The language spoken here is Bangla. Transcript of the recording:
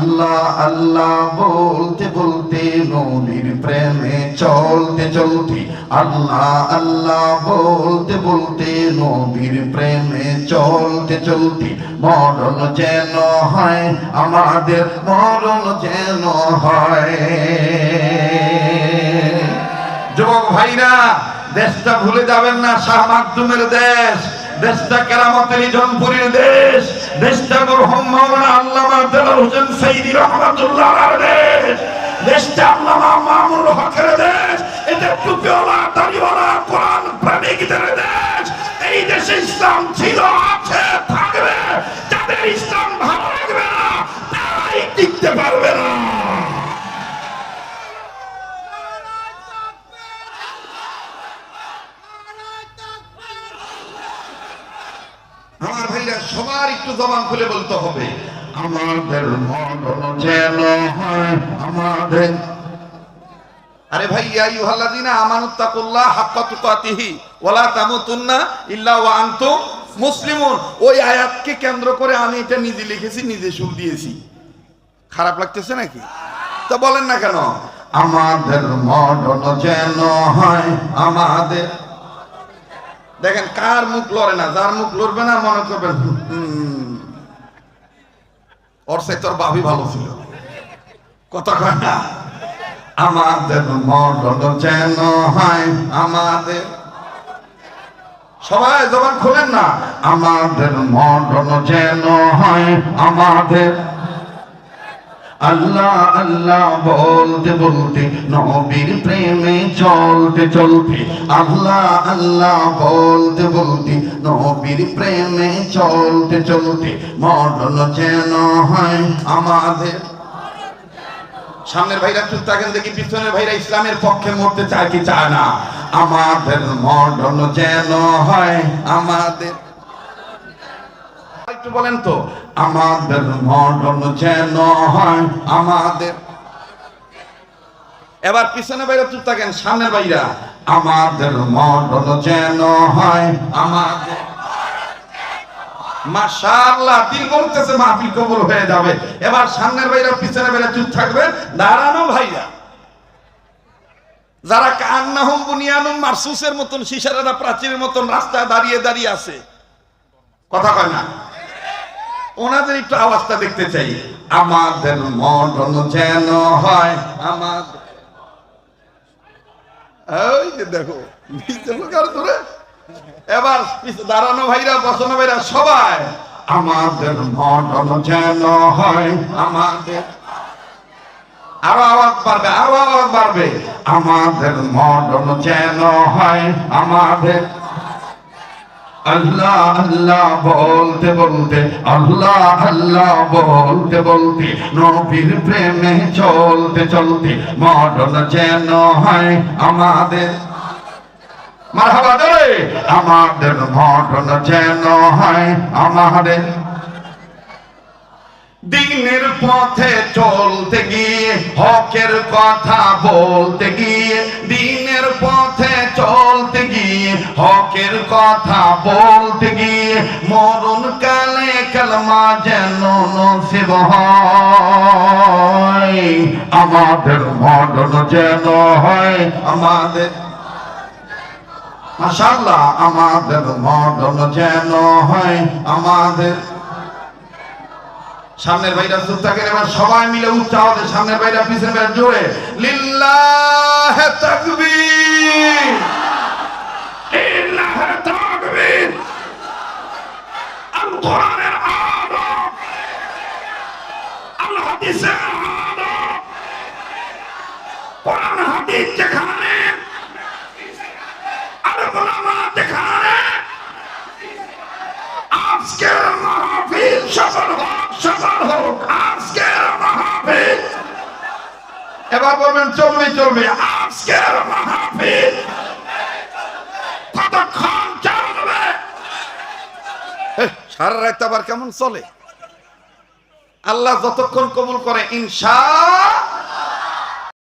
আল্লাহ আল্লাহ বলতে বলতে নবীর প্রেমে চলতে চলতে, আল্লাহ আল্লাহ বলতে বলতে নবীর প্রেমে চলতে চলতে, মরণ যেন হয়, আমাদের মরণ যেন হয়। যুবক ভাইরা, দেশটা ভুলে যাবেন না, শাহ মাকদুমের দেশ, দেশটা কেরামতের জনপুরীর দেশ। আল্লামা দেলাল হোসেন সাইদি রহমাতুল্লাহ দেশ দেশটা আল্লামা মামুনুল হকের দেশ এটা টুপিওয়ালা, দাড়িওয়ালা, কোরআন প্রেমিকদের দেশ। এই দেশে ইসলাম ছিল, আছে, থাকবে, যাদের ইসলাম ভালো লাগবে না, তারাই টিকতে পারবে না। আমার ভাইরা, সবার একটু জবান খুলে বলতে হবে। আমাদের মরণ যেন হয় আমাদের। আরে ভাই হাক্কা তুকাতিহি ওয়ালা তামুতুন্না ইল্লা ওয়া আনতুম মুসলিমুন। ওই আয়াতকে কেন্দ্র করে আমি এটা নিজে লিখেছি নিজে সুর দিয়েছি। খারাপ লাগতেছে নাকি? তো বলেন না কেন? আমাদের মরণ যেন হয় আমাদের। দেখেন কার মুখ লড়ে না যার মুখ লড়বে না মনে করবেন ওর সে তোর বাবি ভালো ছিল। কথা কয় না? আমাদের মরণ যেন হয় আমাদের। সবাই জবান খোলেন না। আমাদের মরণ যেন হয় আমাদের। আল্লাহ আল্লাহ বলতে বলতে নবীর প্রেমে চলতে চলতে, আল্লাহ আল্লাহ বলতে বলতে নবীর প্রেমে চলতে চলতে মরণ যেন হয় আমাদের। সামনের ভাইরা চুপ থাকেন, দেখি পিছনের ভাইরা ইসলামের পক্ষে মরতে চায় কি চায় না। আমাদের মরণ যেন হয় আমাদের। একটু বলেন তো, আমাদের মরণ যেন হয়, আমাদের এবার পিছনে বাইরে চুপ থাকেন, সামনের বাইরা আমাদের মরণ যেন হয়, আমাদের মাশাআল্লাহ, দিল বলতেছে, মাহফিল কবুল হয়ে যাবে। এবার সামনের পিছনে চুপ থাকবে, দাঁড়ানো ভাইরা। যারা কান্নাহুম বুনিয়ানুম মারসুসের মতন প্রাচীরের মতন রাস্তায় দাঁড়িয়ে দাঁড়িয়ে আছে। কথা কয় না। ওনাদের একটু আওয়াজটা দেখতে চাই। আমাদের মরণ যেন হয়, আমাদের ওই যে দেখো এবার দাঁড়ানো ভাইরা, বসানো ভাইরা সবাই, আমাদের মরণ যেন হয়, আমাদের আরও আওয়াজ বাড়বে, আরও আওয়াজ বাড়বে। আমাদের মরণ যেন হয়, আমাদের আল্লাহ আল্লাহ বলতে বলতে, আল্লাহ আল্লাহ বলতে বলতে, নবীর প্রেমে চলতে চলতে মরণ যেন হয় আমাদের। আমাদের মরণ যেন হয় আমাদের। দিনের পথে চলতে গিয়ে, হকের কথা বলতে গিয়ে, দিনের পথে চলতে হকের কথা বলতে গিয়ে মরণ কালে কালমা যেন নসিব হয়। আমাদের মরণ যেন হয়, আমাদের মাশাআল্লাহ, আমাদের মরণ যেন হয়, আমাদের সামনের ভাইরা চুপ থাকেন, এবার সবাই মিলে উচ্চ আওয়াজে সামনের ভাইরা ভাইরা, জোরে। লিল্লাহ তাকবীর লিল্লাহ তাকবীর আল কোরআনের আলো আল হাদিসের আলো কোরআন হাদিস যেখানে আল উলামা যেখানে, আজকের মাহফিল সফল হোক সফল হোক, আজকের মাহফিল। এবার বলবেন, চলবে চলবে। আজকের মাহফিল সারা রাত আবার কেমন চলে? আল্লাহ যতক্ষণ কবুল করে ইনশা